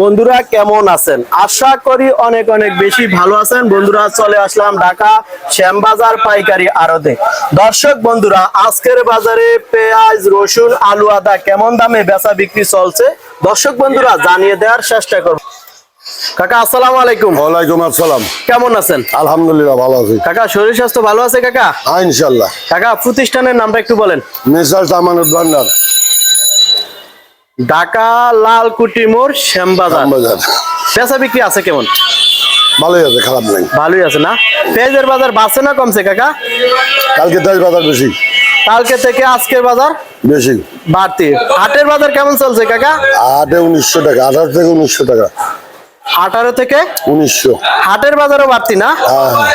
বন্ধুরা কেমন আছেন? আশা করি অনেক অনেক বেশি ভালো আছেন। বন্ধুরা চলে আসলাম ঢাকা শ্যামবাজার পাইকারি আড়তে। দর্শক বন্ধুরা আজকের বাজারে পেঁয়াজ রসুন আলু আদা কেমন দামে বেচা বিক্রি চলছে? দর্শক বন্ধুরা জানিয়ে দেওয়ার চেষ্টা করব। কাকা আসসালামু আলাইকুম। ওয়ালাইকুম আসসালাম। কেমন আছেন? আলহামদুলিল্লাহ ভালো আছি। কাকা শরীর স্বাস্থ্য ভালো আছে কাকা? হ্যাঁ ইনশাল্লাহ কাকা প্রতিষ্ঠানের নামটা একটু বলেন। মিসার সামানুর ভান্ডার। ঢাকা লালকুটি মোড় শ্যামবাজার। বাজার বেচা বিক্রি আছে কেমন? ভালোই আছে খারাপ নাই। ভালোই আছে না? পেঁয়াজের বাজার বাড়ছে না কমছে কাকা? কালকে তাই বাজার বেশি। কালকে থেকে আজকের বাজার বেশি। বাড়তি। হাটের বাজার কেমন চলছে কাকা? আটে উনিশশো টাকা আঠারো থেকে উনিশশো টাকা। আঠারো থেকে? উনিশশো। হাটের বাজারও বাড়তি না? হ্যাঁ হ্যাঁ।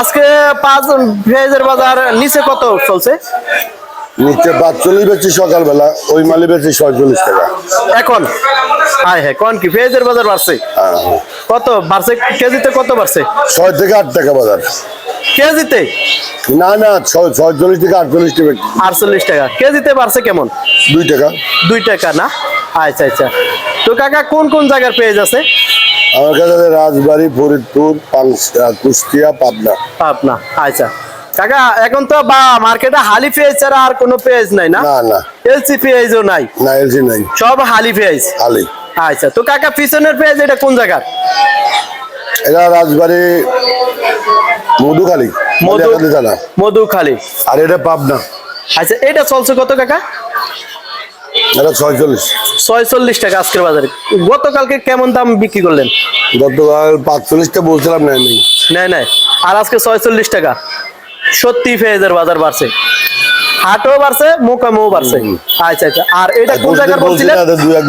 আজকে পাঁচ পেঁয়াজের বাজার নিচে কত চলছে? নিচে পাঁচচল্লিশ বেচি সকালবেলা ওই মালি বেচি ছয়চল্লিশ টাকা। এখন? হ্যাঁ হ্যাঁ কোন কি পেঁয়াজের বাজার বাড়ছে? হ্যাঁ। কত? বাড়ছে? কেজিতে কত বাড়ছে? ছয় থেকে আট টাকা বাজার। কেজিতে? না না ছয় ছয়চল্লিশ থেকে আটচল্লিশ টাকা। আটচল্লিশ টাকা। কেজিতে বাড়ছে কেমন? দুই টাকা। দুই টাকা না? আচ্ছা আচ্ছা। তো কাকা কোন কোন জায়গার পেঁয়াজ আছে? আমার কাছে রাজবাড়ি ফরিদপুর কুষ্টিয়া পাবনা। আপনার আচ্ছা। কাকা এখন তো বা মার্কেটে হালি পেঁয়াজ ছাড়া আর কোনো পেঁয়াজ নাই না? না এলসি পেঁয়াজও নাই? না এলসি নাই। সব হালি পেঁয়াজ আলি আচ্ছা তো কাকা পিছনের পেঁয়াজ এটা কোন জায়গার? এটা রাজবাড়ি মধুখালী মধু মধুখালী থানা। মধুখালী। আর এটা পাবনা। আচ্ছা এটা চলছে কত কাকা? এটা ছয়চল্লিশ। ছয়চল্লিশ টাকা আজকের বাজারে। গতকালকে কেমন দাম বিক্রি করলেন? গতকাল পাঁচচল্লিশটা বলছিলাম নেই। আর আজকে ছয়চল্লিশ টাকা। সত্যি পেঁয়াজের বাজার বাড়ছে। হাটও বাড়ছে মোকামও বাড়ছে। আচ্ছা আচ্ছা। আর এটা কোন বলছি- বলছিলেন?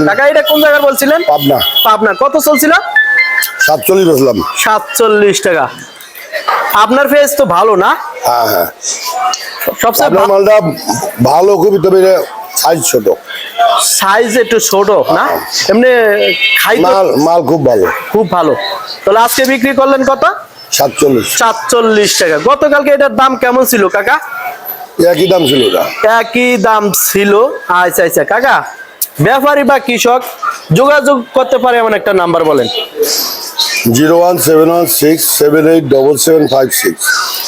এটা কোন বলছিলেন? পাবনা। পাবনা। কত চলছিল? সাতচল্লিশ সাতচল্লিশ টাকা। আপনার ফেস তো ভালো না? হ্যাঁ হ্যাঁ। সবচেয়ে মালটা ভালো খুবই তবে সাইজ ছোট। সাইজ একটু ছোট না? এমনি খাইতে মাল মাল খুব ভালো। খুব ভালো। তাহলে আজকে বিক্রি করলেন কত? সাতচল্লিশ। সাতচল্লিশ টাকা। গতকালকে এটার দাম কেমন ছিল কাকা? একই দাম ছিল একই দাম ছিল। আচ্ছা আচ্ছা কাকা। ব্যাপারী বা কৃষক যোগাযোগ করতে পারে এমন একটা নাম্বার বলেন। Zero one seven one six seven eight double seven five six.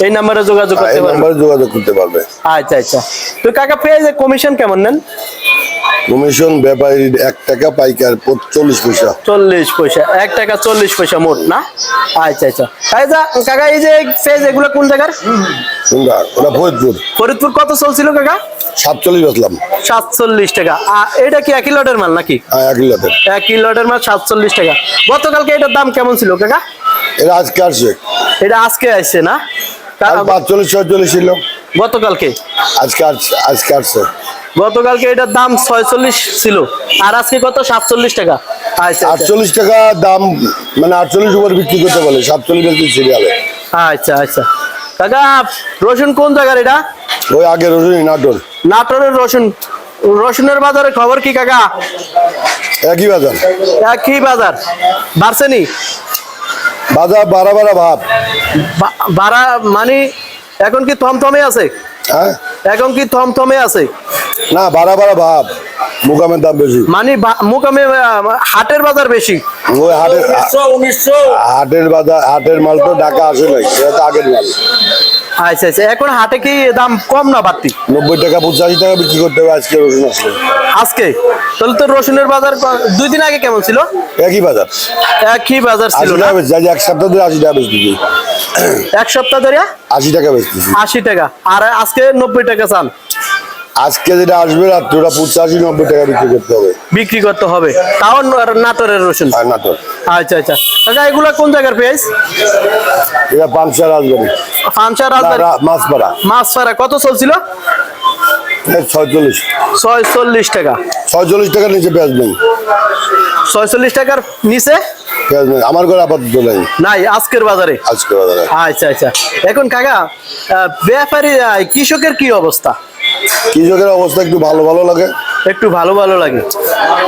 এই নাম্বারে যোগাযোগ করতে নাম্বারে যোগাযোগ করতে পারবে। আচ্ছা আচ্ছা। তো কাকা পেঁয়াজের কমিশন কেমন নেন? কমিশন ব্যাপারী এক টাকা পাইকার চল্লিশ পয়সা। চল্লিশ পয়সা এক টাকা চল্লিশ পয়সা মোট না? আচ্ছা আচ্ছা। কাকা এই যে পেঁয়াজ এগুলো কোন জায়গার? ওটা ফরিদপুর। ফরিদপুর কত চলছিল কাকা? সাতচল্লিশ সাতচল্লিশ টাকা। এটা কি একই লটের মাল নাকি? হ্যাঁ একই লাতের একই লটের মাল সাতচল্লিশ টাকা। গতকালকে এটার দাম কেমন ছিল কাকা? এটা আজকে আসছে এটা আজকে আসছে না? পাঁচচল্লিশ ছয়চল্লিশ ছিল। গতকালকে? আজকে আজকে আসছে। গতকালকে এটার দাম ছয়চল্লিশ ছিল আর আজকে কত? সাতচল্লিশ টাকা। আচ্ছা আচ্ছা। আটচল্লিশ টাকা দাম মানে আটচল্লিশ উপর বিক্রি করতে বলে সাতচল্লিশ বেশি সিরিয়ালে আচ্ছা আচ্ছা। কাকা রসুন কোন জায়গার এটা? ওই আগে রসুন নাটোর। নাটোরের রসুন। রসুনের বাজারে খবর কি কাকা? একই বাজার। একই বাজার। বাড়ছেনি বাজার বাড়া বাড়া ভাব বা- বাড়া মানে এখন কি থমথমে আছে? হ্যাঁ। এখন কি থমথমে আছে? না বাড়া বাড়া ভাব মুকামের দাম বেশি। মানে মোকামে হাটের বাজার বেশি? ওই হাটের হাটের বাজার হাটের মাল তো ঢাকা আসে নাই এটা আগের মাল। আচ্ছা আচ্ছা। এখন হাটে কি দাম কম না বাড়তি? নব্বই টাকা পঁচাশি টাকা বিক্রি করতে হবে আজকে রসুন আসলে আজকে? তাহলে তো রসুনের বাজার ক- দুই দিন আগে কেমন ছিল? একই বাজার। একই বাজার ছিল আশি না? টাকা বেশি আজ এক সপ্তাহ ধরে আশি টাকা বেচতেছি এক সপ্তাহ ধরে? আশি টাকা বেচতেছি আশি টাকা। আর আজকে নব্বই টাকা চান আজকে যেটা আসবে রাত্রে ওটা পঁচাশি নব্বই টাকা বিক্রি করতে হবে। বিক্রি করতে হবে। তাও নাটোরের রসুন? নাটোর। আচ্ছা আচ্ছা। কাকা এগুলা কোন জায়গার পেঁয়াজ? এটা পাঁচশো রাজবাড়ি। ফানসা না, রাজবাড়ি? মাছপাড়া। মাছ ফারা কত চলছিল? ছয়চল্লিশ। ছয়চল্লিশ টাকা। ছয়চল্লিশ টাকার নিচে পেঁয়াজ নেই। ছয়চল্লিশ টাকার নিচে? আমার ঘরে আপাতত নেই। নাই আজকের বাজারে? আজকে বাজারে। আচ্ছা আচ্ছা। এখন কাকা ব্যাপারী কৃষকের কি অবস্থা? কৃষকের অবস্থা? একটু ভালো ভালো লাগে? একটু ভালো ভালো লাগে।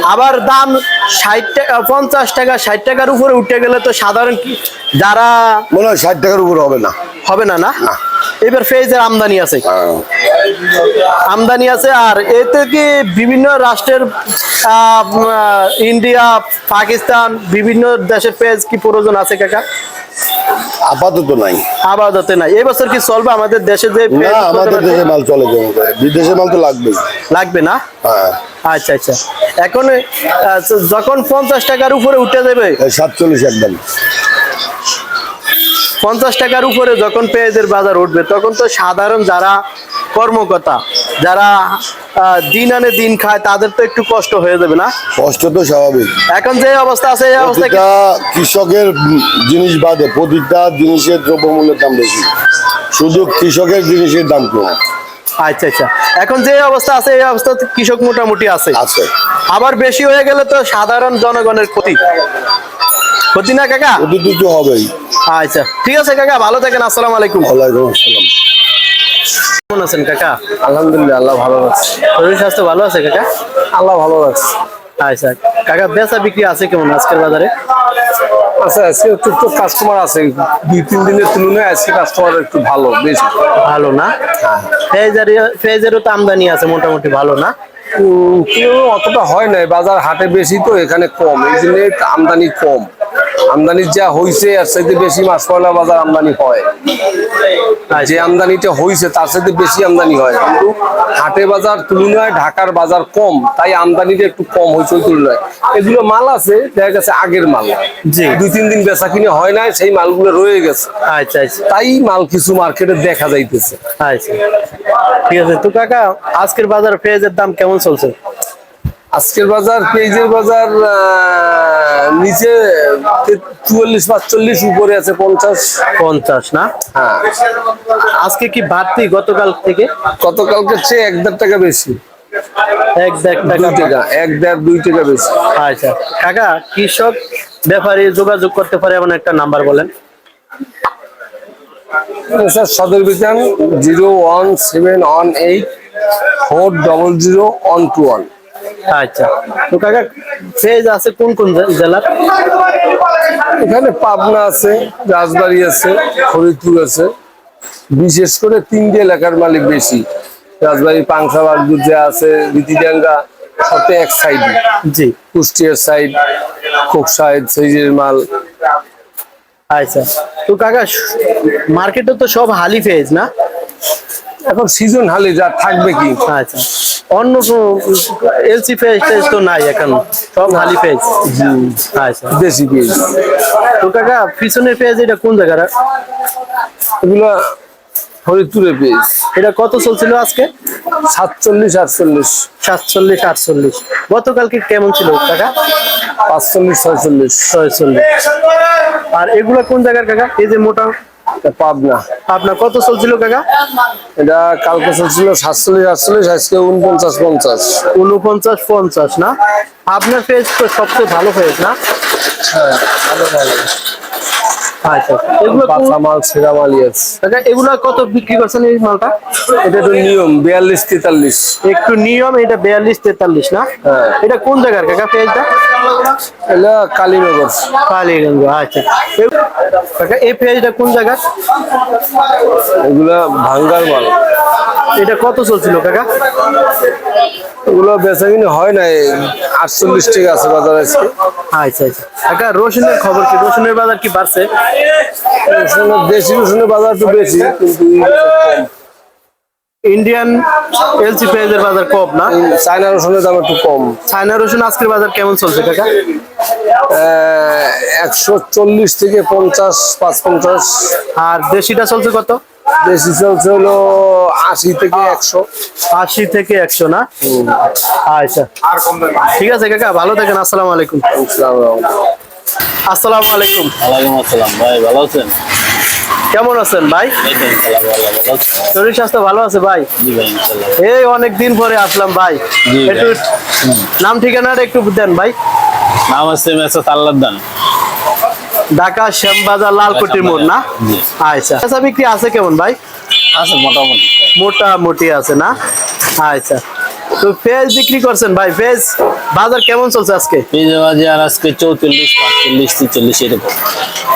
আবার দাম ষাট টাকা পঞ্চাশ টাকা ষাট টাকার উপরে উঠে গেলে তো সাধারণ কি- যারা মনে হয় ষাট টাকার উপরে হবে না। হবে না? না। এবার ফেজের আমদানি আছে। হ্যাঁ। আমদানি আছে আর এতে কি বিভিন্ন রাষ্ট্রের ইন্ডিয়া পাকিস্তান বিভিন্ন দেশের পেজ কি প্রয়োজন আছে কাকা? আপাতত নাই। নাই। এই বছর কি চলবে আমাদের দেশে যে আমাদের দেশে মাল চলে বিদেশে মাল তো লাগবে না? হ্যাঁ। আচ্ছা আচ্ছা। এখন যখন পঞ্চাশ টাকার উপরে উঠে যাবে সাতচল্লিশ একদম। পঞ্চাশ টাকার উপরে যখন পেঁয়াজের বাজার উঠবে তখন তো সাধারণ যারা কর্মকর্তা যারা দিন আনে দিন খায় তাদের তো একটু কষ্ট হয়ে যাবে না? কষ্ট তো স্বাভাবিক। এখন যে অবস্থা আছে এই অবস্থা কৃষকের জিনিস বাদে প্রতিটা জিনিসের দ্রব্যমূল্যের দাম বেশি। শুধু কৃষকের জিনিসের দাম কম। আচ্ছা আচ্ছা। এখন যে অবস্থা আছে এই অবস্থা কৃষক মোটামুটি আছে। আছে। আবার বেশি হয়ে গেলে তো সাধারণ জনগণের ক্ষতি। ক্ষতি না কাকা? দুটো তো হবেই। আচ্ছা ঠিক আছে কাকা ভালো থাকেন আসসালাম আলাইকুম। ওয়ালাইকুম আসসালাম। কেমন আছেন কাকা? আলহামদুলিল্লাহ আল্লাহ ভালো আছে। শরীর স্বাস্থ্য ভালো আছে কাকা? আল্লাহ ভালো রাখছে আচ্ছা কাকা বেচা বিক্রি আছে কেমন আজকের বাজারে? আচ্ছা আজকে একটু কাস্টমার আছে। দুই তিন দিনের তুলনায় আজকে কাস্টমার একটু ভালো বেশ। ভালো না? ফেজের ফেজেরও তো আমদানি আছে মোটামুটি ভালো না? কেউ অতটা হয় নাই বাজার হাটে বেশি তো এখানে কম। এই জন্য আমদানি কম। আমদানি যা হইছে আর সাথে বেশি মাছ পয়লা বাজার আমদানি হয়। যে আমদানিটা হইছে তার সাথে বেশি আমদানি হয়। কিন্তু হাটে বাজার তুলনায় ঢাকার বাজার কম তাই আমদানিটা একটু কম হয়েছে ওই তুলনায়। এগুলো মাল আছে দেখা গেছে আগের মাল। দুই তিন দিন বেচা কিনে হয় নাই সেই মালগুলো রয়ে গেছে। আচ্ছা আচ্ছা। তাই মাল কিছু মার্কেটে দেখা যাইতেছে। আচ্ছা। ঠিক আছে তো কাকা আজকের বাজার পেঁয়াজের দাম কেমন চলছে? আজকের বাজার পেঁয়াজের বাজার আহ, নিচে চুয়াল্লিশ পাঁচচল্লিশ উপরে আছে পঞ্চাশ। পঞ্চাশ না? হ্যাঁ। আজকে কি বাড়তি গতকাল থেকে? গতকালকে চেয়ে এক দেড় টাকা বেশি। এক দেড় টাকা এক দেড় দুই টাকা বেশি। আচ্ছা। কাকা কৃষক ব্যাপারে যোগাযোগ করতে পারে এমন একটা নাম্বার বলেন। স্যার সদর বিধান zero one seven one eight four double zero one two one. আচ্ছা। তো কাকা পেঁয়াজ আছে কোন কোন জেলার? এখানে পাবনা আছে রাজবাড়ি আছে ফরিদপুর আছে। বিশেষ করে তিনটে এলাকার মালিক বেশি। রাজবাড়ি পাংশাবাদ যে আছে রীতিডাঙ্গা সাথে এক সাইডে জি। কুষ্টিয়ার সাইড কোক সাইড সেইজের মাল। আচ্ছা। তো কাকা মার্কেটে তো সব হালি পেঁয়াজ না? এখন সিজন হালি যা থাকবে কি? আচ্ছা। অন্য এলসি পেঁয়াজ টেজ তো নাই এখন। সব হালি পেঁয়াজ আচ্ছা। দেশি পেঁয়াজ তো কাকা পিছনের পেঁয়াজ এটা কোন জায়গার এগুলা ফরিদপুরে পেঁয়াজ এটা কত চলছিল আজকে? সাতচল্লিশ আটচল্লিশ। সাতচল্লিশ আটচল্লিশ। গতকালকে কেমন ছিল কাকা? পাঁচচল্লিশ ছয়চল্লিশ। ছয়চল্লিশ। আর এগুলা কোন জায়গার কাকা? এই যে মোটা পাবনা। আপনার কত চলছিল কাকা? এটা কালকে চলছিল সাতচল্লিশ আটচল্লিশ আজকে উনপঞ্চাশ পঞ্চাশ। উনপঞ্চাশ পঞ্চাশ না? আপনার পেজ তো সবচেয়ে ভালো পেজ না? আচ্ছা এগুলো কাঁচা মাল মালই আছে কাকা এগুলা কত বিক্রি করছেন এই মালটা? এটা একটু নিয়ম বিয়াল্লিশ তেতাল্লিশ। একটু নিয়ম এটা বিয়াল্লিশ তেতাল্লিশ না? হ্যাঁ। এটা কোন জায়গার কাকা পেজটা এটা কালীনগর। কালীগঞ্জ আচ্ছা। কাকা এই পেজটা কোন জায়গার? এগুলা ভাঙ্গার মাল। এটা কত চলছিল কাকা? এগুলো বেচা কিনে হয় না আটচল্লিশ টাকা আছে বাজার আজকে। আচ্ছা আচ্ছা। কাকা রসুনের খবর কি? রসুনের বাজার কি বাড়ছে? রসুনের দেশি রসুনের বাজার একটু বেশি। কিন্তু কম ইন্ডিয়ান এলসি পেঁয়াজের বাজার কম না? চায়না রসুনের দাম একটু কম। চায়না রসুন আজকের বাজার কেমন চলছে কাকা? একশো চল্লিশ থেকে পঞ্চাশ পাঁচ পঞ্চাশ। আর দেশিটা চলছে কত? দেশি চলছে হলো আশি থেকে একশো। আশি থেকে একশো না? আচ্ছা। ঠিক আছে কাকা ভালো থাকেন আসসালামু আলাইকুম। আসসালামু আলাইকুম। ওয়ালাইকুম আসসালাম ভাই ভালো আছেন? কেমন আছেন ভাই? আছি। শরীর স্বাস্থ্য ভালো আছে ভাই? এই অনেক দিন পরে আসলাম ভাই। একটু নাম ঠিকানাটা একটু দেন ভাই। নাম হচ্ছে মেসা তাল্লাদান ঢাকা শ্যামবাজার লালকুটির মোড় না? আচ্ছা আচ্ছা বিক্রি আছে কেমন ভাই? আছে মোটামুটি। মোটামুটি আছে না? আচ্ছা। তো পেঁয়াজ বিক্রি করছেন ভাই পেঁয়াজ বাজার কেমন চলছে আজকে? পেঁয়াজ বাজার আজকে চৌচল্লিশ পাঁচচল্লিশ ছিচল্লিশ এরকম।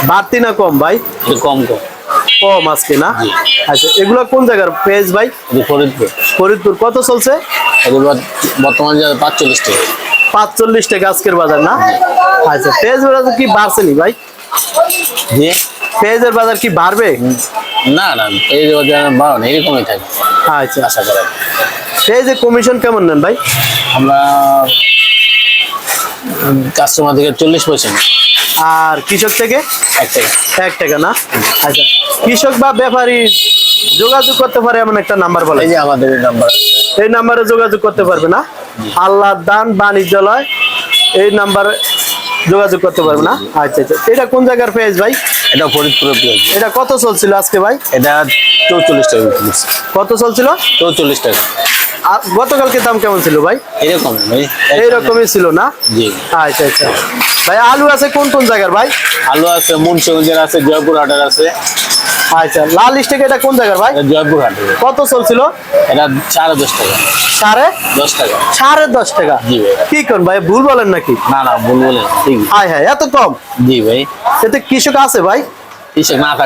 বাড়তি না কম ভাই? একটু কম কম। কম আজকে না? আচ্ছা এগুলো কোন জায়গার পেজ ভাই? ফরিদপুর। ফরিদপুর। কত চলছে? বর্তমানে যাবে পাঁচচল্লিশ টাকা। পাঁচচল্লিশ টাকা আজকের বাজার না? আচ্ছা পেঁয়াজ বাজার কি বাড়ছেনি ভাই? পেঁয়াজের বাজার কি বাড়বে? না না যে বাজার বাড়ো না এরকমই থাকে। আচ্ছা। আশা করা যায়। পেঁয়াজের কমিশন কেমন নেন ভাই? আমরা কাস্টমার থেকে চল্লিশ পয়সা আর কৃষক থেকে? এক টাকা। এক টাকা না? আচ্ছা কৃষক বা ব্যাপারী যোগাযোগ করতে পারে এমন একটা নাম্বার বলে এই যে আমাদের নাম্বার এই নাম্বারে যোগাযোগ করতে পারবে না? আল্লাহ দান বাণিজ্যালয় এই নাম্বারে যোগাযোগ করতে পারবে না? আচ্ছা আচ্ছা। এটা কোন জায়গার পেঁয়াজ ভাই? এটা ফরিদপুরের পেঁয়াজ এটা কত চলছিল আজকে ভাই? এটা চৌচল্লিশ টাকা। কত চলছিল? চৌচল্লিশ টাকা। আর গতকালকে দাম কেমন ছিল ভাই? এরকম ভাই। এইরকমই ছিল না? জি। আচ্ছা আচ্ছা। ভাই আলু আছে কোন কোন জায়গার ভাই? আলু আছে মুন্সিগঞ্জের আছে জয়পুর হাটের আছে। আচ্ছা লাল স্টিক এটা কোন জায়গার ভাই? কত চলছিল? এটা সাড়ে দশ টাকা। সাড়ে? দশ টাকা। সাড়ে দশ টাকা। জি ভাই। কি ভাই ভুল বলেন নাকি? না না ভুল বলেন। ঠিক। হায় হ্যাঁ এত কম? জি ভাই। এতে কৃষক আছে ভাই? মতো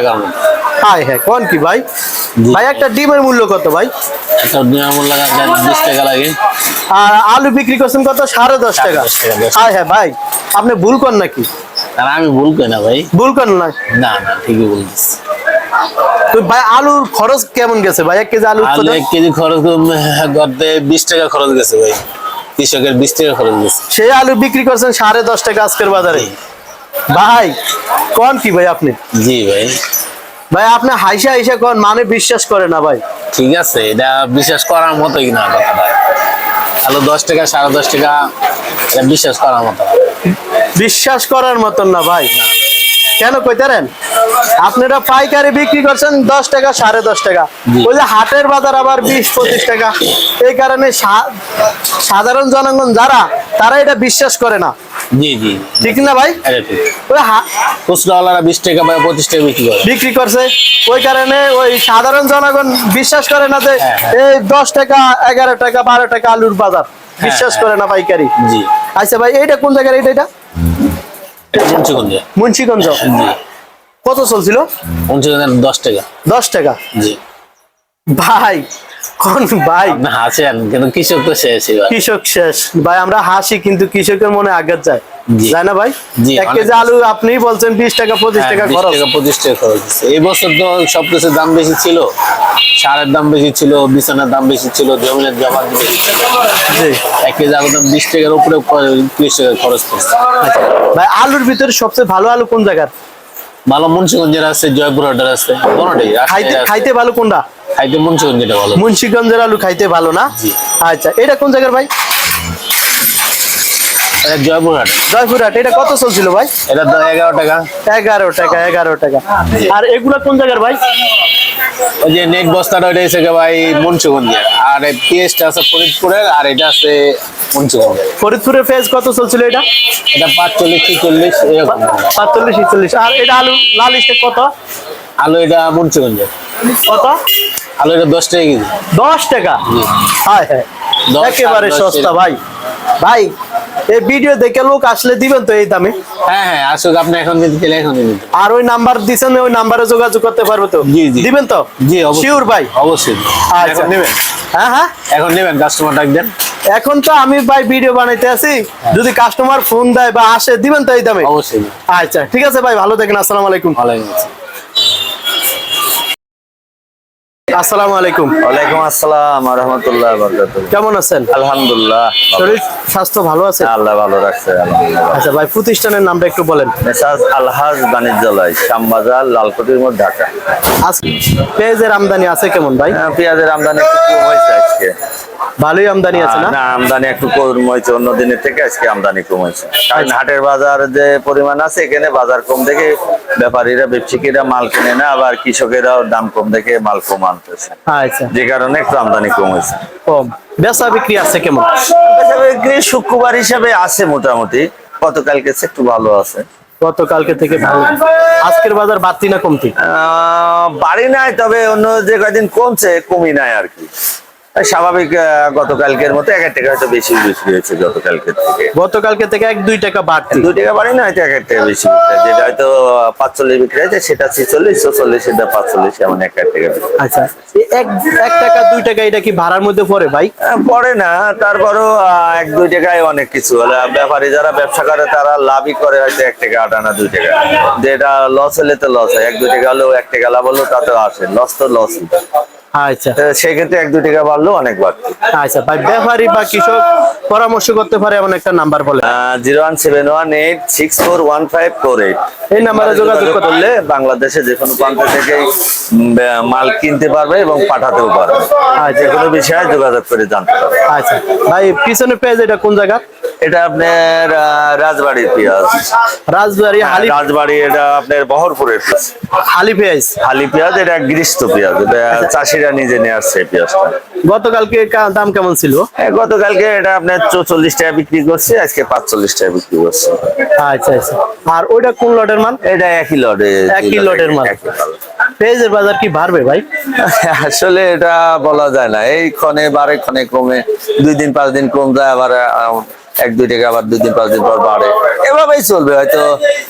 হ্যাঁ কোন কি ভাই? ভাই একটা ডিমের মূল্য কত ভাই? একটা নিয়ম লাগা বিশ টাকা লাগে। আর আলু বিক্রি করছেন কত? সাড়ে দশ টাকা। হায় ভাই আপনি ভুল করেন নাকি? আর আমি ভুল করি না ভাই। ভুল করেন না? না না ঠিকই বলছিস তো ভাই আলুর খরচ কেমন গেছে ভাই? এক কেজি আলু আলু এক কেজি খরচ বিশ টাকা খরচ গেছে ভাই। কৃষকের বিশ টাকা খরচ গেছে। সেই আলু বিক্রি করছেন সাড়ে দশ টাকা আজকের বাজারে। ভাই কোন কি ভাই আপনি? জি ভাই। ভাই আপনি হাইসা হাইসা কোন মানে বিশ্বাস করে না ভাই। ঠিক আছে এটা বিশ্বাস করার মতোই না কথাটা আলু দশ টাকা সাড়ে দশ টাকা এটা বিশ্বাস করার মতো। বিশ্বাস করার মতন না ভাই। কেন কইতারেন আপনারা পাইকারি বিক্রি করছেন দশ টাকা সাড়ে দশ টাকা। যে হাটের বাজার আবার বিশ পঁচিশ টাকা। এই কারণে সাধারণ জনগণ যারা তারা এটা বিশ্বাস করে না। জি জি। ঠিক না ভাই? এটা ঠিক। ওই হা- খুচরাওয়ালারা বিশ টাকা বা পঁচিশ টাকা বিক্রি করে। বিক্রি করছে। ওই কারণে ওই সাধারণ জনগণ বিশ্বাস করে না যে হ্যাঁ, হ্যাঁ। এই দশ টাকা এগারো টাকা বারো টাকা আলুর বাজার। বিশ্বাস হ্যাঁ। করে না পাইকারি। জি। আচ্ছা ভাই এইটা কোন জায়গার এইটা? এটা মুন্সিগঞ্জে। মুন্সিগঞ্জ। জি। কত চলছিল? মুন্সিগঞ্জের দশ টাকা। দশ টাকা। জি। ভাই কোন ভাই। না হাসেন কিন্তু কৃষক তো শেষ কৃষক শেষ। ভাই আমরা হাসি কিন্তু কৃষকের মনে আঘাত যায়। যায় না ভাই? এক কেজি আলু আপনি বলছেন বিশ টাকা পঁচিশ হ্যাঁ, টাকা খরচ। পঁচিশ টাকা খরচ এই বছর তো সবকিছুর দাম বেশি ছিল। সারের দাম বেশি ছিল বিছানার দাম বেশি ছিল জমিনের জমা বেশি ছিল। এক কেজি আলুর দাম বিশ টাকার উপরে ত্রিশ টাকা খরচ করছে ভাই আলুর ভিতরে সবচেয়ে ভালো আলু কোন জায়গার? ভালো মুন্সিগঞ্জের আছে জয়পুর হাটের আছে। কোনটাই খাইতে খাইতে ভালো কোনটা? খাইতে মুন্সিগঞ্জেটা ভালো। মুন্সিগঞ্জের আলু খাইতে ভালো না? আচ্ছা এটা কোন জায়গার ভাই? এটা জয়পুর হাট জয়পুরহাট এটা কত চলছিল ভাই? এটা এগারো টাকা। এগারো টাকা এগারো টাকা। আর এগুলা কোন জায়গার ভাই? ওই যে নেট বস্তাটা ওইটা এসে ভাই মুন্সিগঞ্জের। আর পিএসটা আছে ফরিদপুরের আর এটা আছে মুন্সিগঞ্জের। ফরিদপুরের কত চলছিল এটা? এটা পাঁচচল্লিশ ছিচল্লিশ এরকম। পাঁচচল্লিশ ছিচল্লিশ। আর এটা আলু লাল স্টেক কত? আলু এটা মুন্সিগঞ্জের। কত? আলু এটা দশ টাকা কেজি। দশ টাকা? হ্যাঁ হ্যাঁ। একেবারে সস্তা ভাই। ভাই এই ভিডিও দেখে লোক আসলে দিবেন তো এই দামে? হ্যাঁ হ্যাঁ আসুক আপনি এখন নিতে গেলে এখন আর ওই নাম্বার দিছেন ওই নাম্বারে যোগাযোগ করতে পারবে তো? জি, জি। দিবেন তো? জি অবশ্যই। শিওর ভাই। অবশ্যই। আচ্ছা। নেবেন? হ্যাঁ হ্যাঁ। এখন নেবেন কাস্টমার ডাক দেন। এখন তো আমি ভাই ভিডিও বানাইতে আছি। যদি কাস্টমার ফোন দেয় বা আসে দিবেন তো এই দামে? অবশ্যই। আচ্ছা ঠিক আছে ভাই ভালো থাকেন আসসালামু আলাইকুম। ওয়ালাইকুম আসসালাম। আসসালামু আলাইকুম। ওয়ালাইকুম আসসালাম রহমতুল্লাহ বরকাতুহ। কেমন আছেন? আলহামদুলিল্লাহ শরীর স্বাস্থ্য ভালো আছে? আল্লাহ ভালো রাখছে আচ্ছা ভাই প্রতিষ্ঠানের নামটা একটু বলেন। মেসাজ আলহাজ বাণিজ্যালয় শ্যামবাজার লালকুটির মধ্যে ঢাকা। আজ পেঁয়াজের আমদানি আছে কেমন ভাই? হ্যাঁ, পেঁয়াজের আমদানি একটু হয়েছে আজকে। ভালোই আমদানি আছে না? না আমদানি একটু কম হয়েছে অন্য দিনের থেকে আজকে আমদানি কম হয়েছে কারণ হাটের বাজার যে পরিমাণ আছে এখানে বাজার কম দেখে ব্যাপারীরা ব্যবসায়ীরা মাল কিনে না আবার কৃষকেরাও দাম কম দেখে মাল কম আনতেছে। আচ্ছা। যে কারণে একটু আমদানি কম হয়েছে কম। বেচা বিক্রি আছে কেমন? বেচা বিক্রি শুক্রবার হিসাবে আছে মোটামুটি। গতকালকে একটু ভালো আছে। গতকালকে থেকে ভালো। আজকের বাজার বাড়তি না কমতি? বাড়ি নাই তবে অন্য যে কয়দিন কমছে কমি নাই আর কি। স্বাভাবিক গতকালকের মতো এক টাকা হয়তো বেশি বিক্রি হয়েছে গতকালকের থেকে। গতকালকে থেকে এক দুই টাকা বাড়তি দুই টাকা বাড়ি না হয়তো এক টাকা বেশি যেটা হয়তো পাঁচচল্লিশ বিক্রি হয়েছে সেটা ছেচল্লিশ চল্লিশ সেটা পাঁচচল্লিশ এমন এক টাকা। আচ্ছা এক এক টাকা দুই টাকা এটা কি ভাড়ার মধ্যে পড়ে ভাই? পড়ে না তারপরও এক দুই টাকায় অনেক কিছু ব্যাপারী যারা ব্যবসা করে তারা লাভই করে হয়তো এক টাকা আট আনা দুই টাকা। যেটা লস হলে তো লস হয়। এক দুই টাকা হলেও এক টাকা লাভ হলেও তাতে আসে। লস তো লস আচ্ছা। সেক্ষেত্রে এক টাকা অনেক বাড়তি। আচ্ছা ভাই ব্যাপারী বা কৃষক পরামর্শ করতে পারে এমন একটা নাম্বার বলে। Zero one seven one eight six four one five four eight. এই নাম্বারে যোগাযোগ করলে বাংলাদেশে যে কোনো প্রান্ত থেকে মাল কিনতে পারবে এবং পাঠাতেও পারবে। যে কোনো বিষয়ে যোগাযোগ করে জানতে পারবে। আচ্ছা। ভাই পিছনে পেজ এটা কোন জায়গা? এটা আপনার রাজবাড়ির পেঁয়াজ। রাজবাড়ি হ্যাঁ, হালি রাজবাড়ি এটা আপনার বহরপুরের পেঁয়াজ। হালি পেঁয়াজ। হালি পেঁয়াজ এটা গ্রীষ্ম পেঁয়াজ। এটা চাষিরা নিজে নিয়ে আসছে পেঁয়াজটা। গতকালকে দাম কেমন ছিল? হ্যাঁ, গতকালকে এটা আপনার চল্লিশ টাকা বিক্রি করছে আজকে পাঁচচল্লিশ টাকা বিক্রি করছে। আচ্ছা আচ্ছা। আর ওইটা কোন লটের মাল? এটা একই লটে একই লটের। একই পেঁয়াজের বাজার কি বাড়বে ভাই? আসলে এটা বলা যায় না। এই ক্ষণে বারে ক্ষণে কমে। দুই দিন পাঁচ দিন কম যায় আবার এক দুই টাকা আবার দুই দিন পাঁচ দিন পর বাড়ে। এভাবেই চলবে হয়তো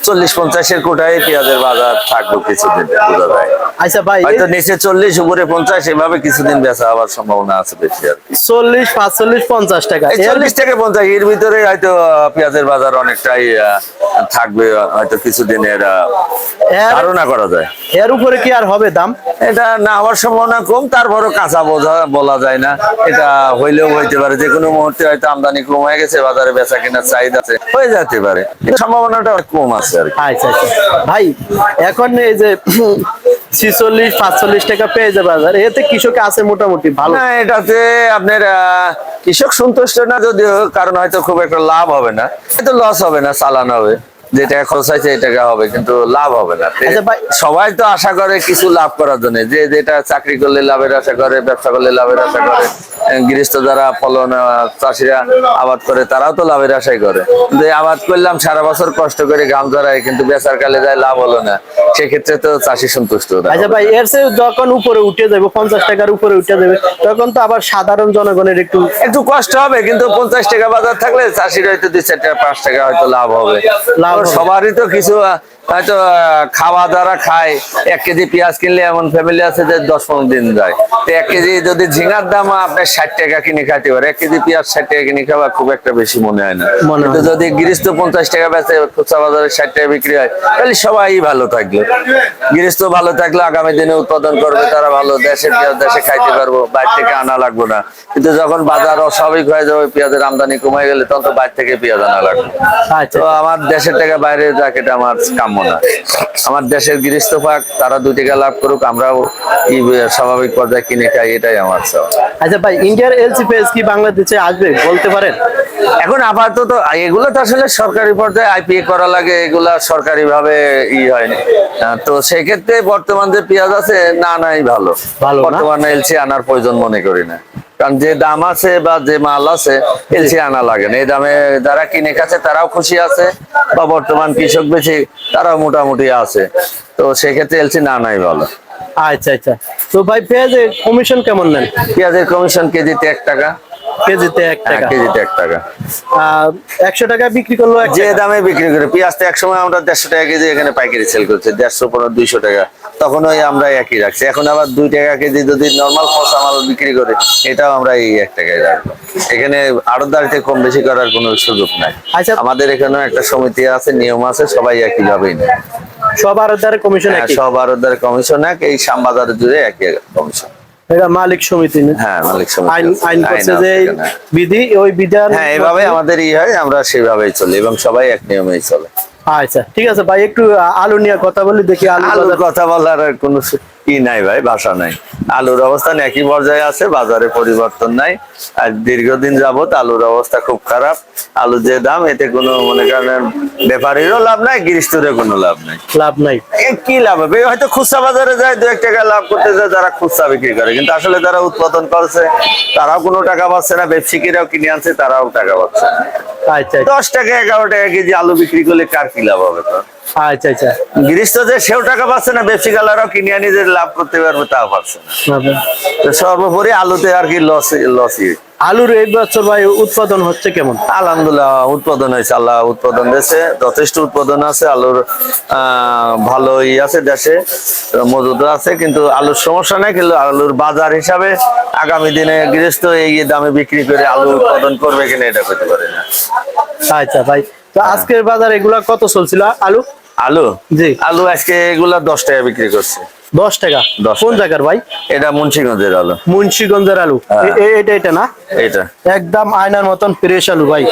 চল্লিশ পঞ্চাশের কোটায় পেঁয়াজের বাজার থাকবে কিছুদিন বোঝা যায়। আচ্ছা ভাই হয়তো নিচে চল্লিশ উপরে পঞ্চাশ এভাবে কিছুদিন বেচা হওয়ার সম্ভাবনা আছে বেশি আর। চল্লিশ পাঁচচল্লিশ পঞ্চাশ টাকা। চল্লিশ থেকে পঞ্চাশ এর ভিতরে হয়তো পেঁয়াজের বাজার অনেকটাই থাকবে হয়তো কিছুদিনের ধারণা করা যায়। এর উপরে কি আর হবে দাম? এটা না হওয়ার সম্ভাবনা কম তারপরও কাঁচা বোঝা বলা যায় না। এটা হইলেও হইতে পারে যে কোনো মুহূর্তে হয়তো আমদানি কম হয়ে গেছে বাজারে বেচা কেনার চাহিদা আছে। হয়ে যেতে পারে। সম্ভাবনাটা কম আছে আর আচ্ছা আচ্ছা। ভাই এখন এই যে ছিচল্লিশ পাঁচচল্লিশ টাকা পেয়ে যাবে বাজার। এতে কৃষক আছে মোটামুটি ভালো। না এটাতে আপনার আহ, কৃষক সন্তুষ্ট না যদিও কারণ হয়তো খুব একটা লাভ হবে না। হয়তো লস হবে না চালান হবে। যে টাকা খরচ হয়েছে এই টাকা হবে কিন্তু লাভ হবে না। আচ্ছা সবাই তো আশা করে কিছু লাভ করার জন্য। যে যেটা চাকরি করলে লাভের আশা করে ব্যবসা করলে লাভের আশা করে গৃহস্থ যারা ফলন চাষিরা আবাদ করে তারাও তো লাভের আশাই করে। যে আবাদ করলাম সারা বছর কষ্ট করে গাম জড়াই কিন্তু বেচার কালে যায় লাভ হলো না। সেক্ষেত্রে তো চাষি সন্তুষ্ট আচ্ছা ভাই এর চেয়ে যখন উপরে উঠে যাবে পঞ্চাশ টাকার উপরে উঠে যাবে তখন তো আবার সাধারণ জনগণের একটু একটু কষ্ট হবে কিন্তু পঞ্চাশ টাকা বাজার থাকলে চাষির হয়তো দুই চার টাকা পাঁচ টাকা হয়তো লাভ হবে। লাভ হবে। সবারই তো কিছু হয়তো খাওয়া যারা খায় এক কেজি পেঁয়াজ কিনলে এমন ফ্যামিলি আছে যে দশ পনেরো দিন যায়। তো এক কেজি যদি ঝিঙার দাম আপনার ষাট টাকা কিনে খাইতে পারে এক কেজি পেঁয়াজ ষাট টাকা কিনে খাওয়া খুব একটা বেশি মনে হয় না। কিন্তু যদি গৃহস্থ পঞ্চাশ টাকা বেচে খুচরা বাজারে ষাট টাকা বিক্রি হয় তাহলে সবাই ভালো থাকবে গৃহস্থ ভালো থাকলে আগামী দিনে উৎপাদন করবে তারা ভালো দেশে পেঁয়াজ দেশে খাইতে পারব বাইরে থেকে আনা লাগবে না। কিন্তু যখন বাজার অস্বাভাবিক হয়ে যাবে পেঁয়াজের আমদানি কমে গেলে তখন তো বাইরে থেকে পেঁয়াজ আনা লাগবে। আচ্ছা। তো আমার দেশের টাকা বাইরে যাক এটা আমার কাম্য। না আমার দেশের গৃহস্থ পাক তারা দুই টাকা লাভ করুক আমরাও স্বাভাবিক পর্যায়ে কিনে খাই এটাই আমার চাওয়া। আচ্ছা ভাই ইন্ডিয়ার এলসি পেজ কি বাংলাদেশে আসবে বলতে পারেন? এখন আপাতত এগুলো তো আসলে সরকারি পর্যায়ে আইপিএ করা লাগে এগুলা সরকারি ভাবে ই হয়নি। তো সেক্ষেত্রে বর্তমান যে পেঁয়াজ আছে না নাই ভালো। ভালো? বর্তমানে এলসি আনার প্রয়োজন মনে করি না। কারণ যে দাম আছে বা যে মাল আছে এলসি আনা লাগে না। এই দামে যারা কিনে খাচ্ছে তারাও খুশি আছে বা বর্তমান কৃষক বেশি তারাও মোটামুটি আছে। তো সেক্ষেত্রে এলসি না নাই ভালো। আচ্ছা আচ্ছা। তো ভাই পেঁয়াজের কমিশন কেমন নেন? পেঁয়াজের কমিশন কেজিতে এক টাকা। কেজিতে এক হ্যাঁ টাকা। কেজিতে এক টাকা। একশো টাকা বিক্রি করল যে দামে বিক্রি করে আমরা দেড়শো টাকা কেজি এখানে পাইকারি সেল করছি দেড়শো পনেরো দুইশো টাকা। তখন ওই আমরা একই রাখছি। এখন আবার দুই টাকা কেজি যদি নর্মাল খসা মাল বিক্রি করে এটাও আমরা এই এক টাকায় রাখব। এখানে আড়তদারিতে কম বেশি করার কোনো সুযোগ নাই। আচ্ছা। আমাদের এখানেও একটা সমিতি আছে নিয়ম আছে সবাই একই ভাবেই নেয় দ্বারা কমিশন হ্যাঁ, একই। সব আড়তদার কমিশন এক এই শ্যামবাজার জুড়ে একই কমিশন এটা মালিক সমিতি? হ্যাঁ মালিক সমিতি আইন আইন করছে যে বিধি ওই বিধান হ্যাঁ এভাবে আমাদের ই হয় আমরা সেভাবেই চলি এবং সবাই এক নিয়মেই চলে। আচ্ছা ঠিক আছে ভাই একটু আলু নিয়ে কথা বলি দেখি আলু কথা বলার কোনো ই নাই ভাই? ভাষা নাই। আলুর অবস্থান একই পর্যায়ে আছে বাজারে পরিবর্তন নাই। আর দীর্ঘদিন যাবত আলুর অবস্থা খুব খারাপ। আলু যে দাম এতে কোনো মনে করেন ব্যাপারীরও লাভ নাই গৃহস্থেরও কোনো লাভ নাই। লাভ নাই। কি লাভ হবে? হয়তো খুচরা বাজারে যায় দু এক টাকা লাভ করতে যায় যারা খুচরা বিক্রি করে। কিন্তু আসলে যারা উৎপাদন করছে তারাও কোনো টাকা পাচ্ছে না। ব্যবসায়ীরাও কিনে আনছে তারাও টাকা পাচ্ছে না। আচ্ছা। দশ টাকা এগারো টাকা কেজি আলু বিক্রি করলে কার কি লাভ হবে তো? আচ্ছা আচ্ছা। গৃহস্থ যে সেও টাকা পাচ্ছে না ব্যবসা গালারাও কিনে আনি যে লাভ করতে পারবে তাও পাচ্ছে না। সর্বোপরি আলুতে আর কি লস লসই। আলুর এই বছর ভাই উৎপাদন হচ্ছে কেমন? আলহামদুলিল্লাহ উৎপাদন হয়েছে আল্লাহ উৎপাদন দিয়েছে যথেষ্ট উৎপাদন আছে আলুর ভালোই আছে দেশে মজুদ আছে কিন্তু আলুর সমস্যা নাই কিন্তু আলুর বাজার হিসাবে আগামী দিনে গৃহস্থ এই দামে বিক্রি করে আলু উৎপাদন করবে কিনা এটা করতে পারে না। আচ্ছা ভাই তো আজকের বাজার এগুলা কত চলছিল আলু? আলু? জি। আলু আজকে এগুলা দশ টাকা বিক্রি করছে। দশ টাকা? 10 কোন জায়গার ভাই? এটা মুন্সিগঞ্জের আলু। মুন্সিগঞ্জের আলু। এ- এটা এটা না? এটা একদম আয়নার মতন ফ্রেশ আলু ভাই।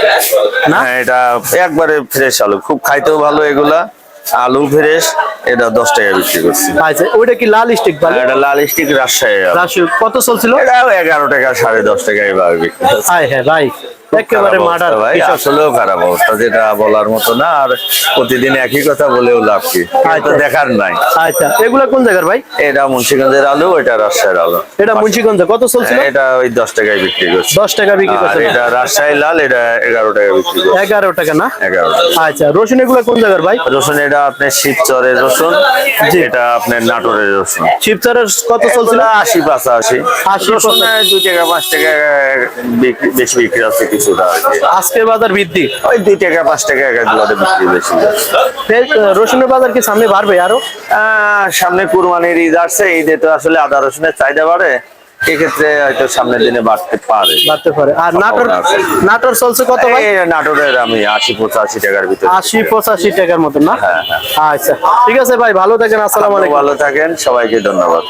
না? হ্যাঁ এটা একবারে ফ্রেশ আলু। খুব খাইতেও ভালো এগুলা। আলু ফ্রেশ এটা দশ টাকা বিক্রি করছে। আচ্ছা ওইটা কি লাল স্টিক ভাই? এটা লাল স্টিক রাজশাহী আলু। কত চলছিল? এগারো টাকা সাড়ে দশ টাকা এভাবে বিক্রি। হায় হ্যাঁ ভাই। একেবারে মার্ডার ভাই আসলেও খারাপ অবস্থা যেটা বলার মতো না আর প্রতিদিন একই কথা বলেও লাভ কি? তো আচ্ছা। দেখার নাই। আচ্ছা এগুলা কোন জায়গার ভাই? এটা মুন্সিগঞ্জের আলু এটা রাজশাহীর আলু। এটা মুন্সিগঞ্জে। কত চলছিল? এটা ওই দশ টাকায় বিক্রি করছে। টাকা বিক্রি করছে। এটা রাজশাহী লাল এটা টাকা বিক্রি করছে। এগারো টাকা না? টাকা। আচ্ছা রসুন এগুলা কোন জায়গার ভাই? রসুন এটা আপনার শিবচরের রসুন এটা আপনার নাটোরের রসুন। শিবচরের কত চলছিল? আশি পাঁচাশি। আশি, রসুন পঁচাশি। দুই টাকা পাঁচ টাকা বেশি বিক্রি আছে কিছুটা আজকের বাজার বৃদ্ধি? ওই দুই টাকা পাঁচ টাকা এক বিক্রি বেশি। রসুনের বাজার কি সামনে বাড়বে আরও? সামনে কুরবানির ঈদ আসছে ঈদে তো আসলে আদা রসুনের চাহিদা বাড়ে এক্ষেত্রে হয়তো সামনের দিনে বাড়তে পারে। বাড়তে পারে। আর নাটোর নাটোর চলছে কত ভাই? নাটোরের আমি আশি পঁচাশি টাকার ভিতরে। আশি পঁচাশি টাকার মতন না? হ্যাঁ, হ্যাঁ। আচ্ছা ঠিক আছে ভাই ভালো থাকেন আসসালাম আলাইকুম। ভালো থাকেন সবাইকে ধন্যবাদ।